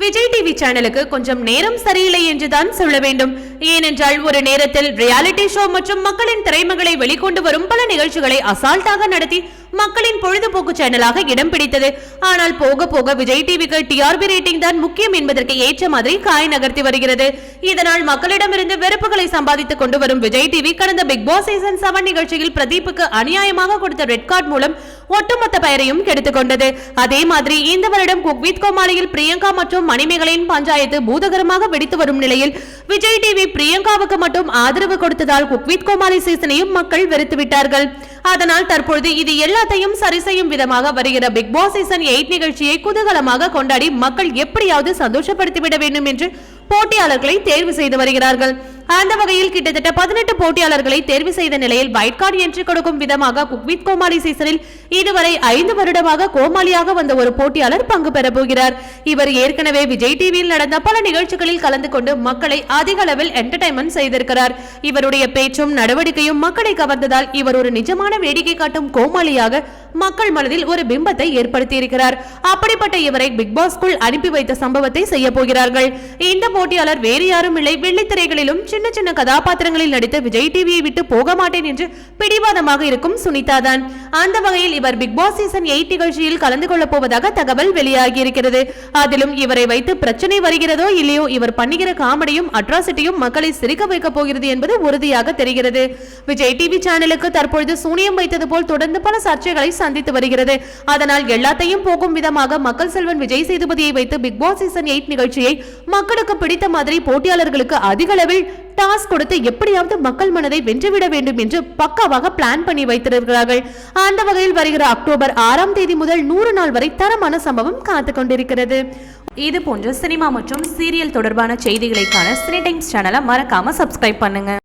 Vijay TV சேனலுக்கு கொஞ்சம் நேரம் சரியில்லை என்றுதான் சொல்ல வேண்டும். ஏனென்றால் ஒரு நேரத்தில் ரியாலிட்டி ஷோ மற்றும் மக்களின் திறமைகளை வெளிக்கொண்டு வரும் பல நிகழ்ச்சிகளை அசால்ட்டாக நடத்தி மக்களின் பொழுதுபோக்கு சேனலாக இடம் பிடித்தது. ஆனால் போக போக விஜய் டிவிக்கு டிஆர்பி ரேட்டிங் தான் முக்கியம் என்பதற்கு ஏற்ற மாதிரி காய் நகர்த்தி வருகிறது. இதனால் மக்களிடமிருந்து வெறுப்புகளை சம்பாதித்துக் கொண்டு வரும் விஜய் டிவி கடந்த பிக் பாஸ் சீசன் செவன் நிகழ்ச்சியில் பிரதீப்புக்கு அநியாயமாக கொடுத்த ரெட் கார்டு மூலம் ஒட்டுமொத்த பெயரையும் கெடுத்துக் கொண்டது. அதே மாதிரி இந்த வருடம் குக்வித் கோமாளியில் பிரியங்கா மற்றும் மணிமேகலையின் பஞ்சாயத்து பூதகரமாக வெடித்து வரும் நிலையில் விஜய் டிவி பிரியங்காவுக்கு மட்டும் ஆதரவு கொடுத்ததால் குக்வித் கோமாளி சீசனையும் மக்கள் வெறுத்துவிட்டார்கள். அதனால் தற்பொழுது இது எல்லாத்தையும் சரி செய்யும் விதமாக வருகிற பிக் பாஸ் சீசன் எயிட் நிகழ்ச்சியை குதூகலமாக கொண்டாடி மக்கள் எப்படியாவது சந்தோஷப்படுத்திவிட வேண்டும் என்று போட்டியாளர்களை தேர்வு செய்து வருகிறார்கள். அந்த வகையில் கிட்டத்தட்ட பதினெட்டு போட்டியாளர்களை தேர்வு செய்த நிலையில் வைட் கார்டு என்று கொடுக்கும் விதமாக குக் வித் கோமாளி சீசனில் இதுவரை ஐந்து வருடமாக கோமாளியாக வந்த ஒரு போட்டியாளர் பங்கு பெற போகிறார். இவர் ஏற்கனவே விஜய் டிவியில் நடந்த பல நிகழ்ச்சிகளில் கலந்து கொண்டு மக்களை அதிக அளவில் என்டர்டைன்மெண்ட் செய்திருக்கிறார். இவருடைய பேச்சும் நடவடிக்கையும் மக்களை கவர்ந்ததால் இவர் ஒரு நிஜமான வேடிக்கை காட்டும் கோமாளியாக மக்கள் மனதில் ஒரு பிம்பத்தை ஏற்படுத்தியிருக்கிறார். அப்படிப்பட்ட இவரை பிக் பாஸ்குள் அனுப்பி வைத்த சம்பவத்தை செய்ய போகிறார்கள். இந்த போட்டியாளர் வேறு யாரும் இல்லை. வெள்ளித்திரைகளிலும் சின்ன சின்ன கதாபாத்திரங்களில் நடித்த விஜய் டிவியை விட்டு போக மாட்டேன் என்று பிடிவாதமாக இருக்கும் சுனிதா தான் அந்த வகையில் இவர் பிக் பாஸ் சீசன் எயிட் நிகழ்ச்சியில் கலந்து கொள்ளப் போவதாக தகவல் வெளியாகியிருக்கிறது. அதிலும் இவரை வைத்து பிரச்சனை வருகிறதோ இல்லையோ இவர் பண்ணுகிற காமெடியும் அட்ராசிட்டியும் மக்களை சிரிக்க வைக்கப் போகிறது என்பது உறுதியாக தெரிகிறது. விஜய் டிவி சேனலுக்கு தற்பொழுது சூனியம் வைத்தது போல் தொடர்ந்து பல சர்ச்சைகளை சந்தித்து வருகிறது. அதனால் எல்லாத்தையும் போகும் விதமாக மக்கள் செல்வன் விஜய் சேதுபதியை வைத்து பிக் பாஸ் சீசன் எயிட் நிகழ்ச்சியை மக்களுக்கு பிடித்த மாதிரி போட்டியாளர்களுக்கு அதிக அளவில் டாஸ்க் கொடுத்து எப்படியாவது மக்கள் மனதை வென்றுவிட வேண்டும் என்று பக்காவாக பிளான் பண்ணி வைத்திருக்கிறார்கள். அந்த வகையில் வருகிற அக்டோபர் ஆறாம் தேதி முதல் நூறு நாள் வரை தரமான சம்பவம் காத்து கொண்டிருக்கிறது. இது போன்ற சினிமா மற்றும் சீரியல் தொடர்பான செய்திகளைக்கான சினி டைம்ஸ் சேனலை மறக்காம சப்ஸ்கிரைப் பண்ணுங்க.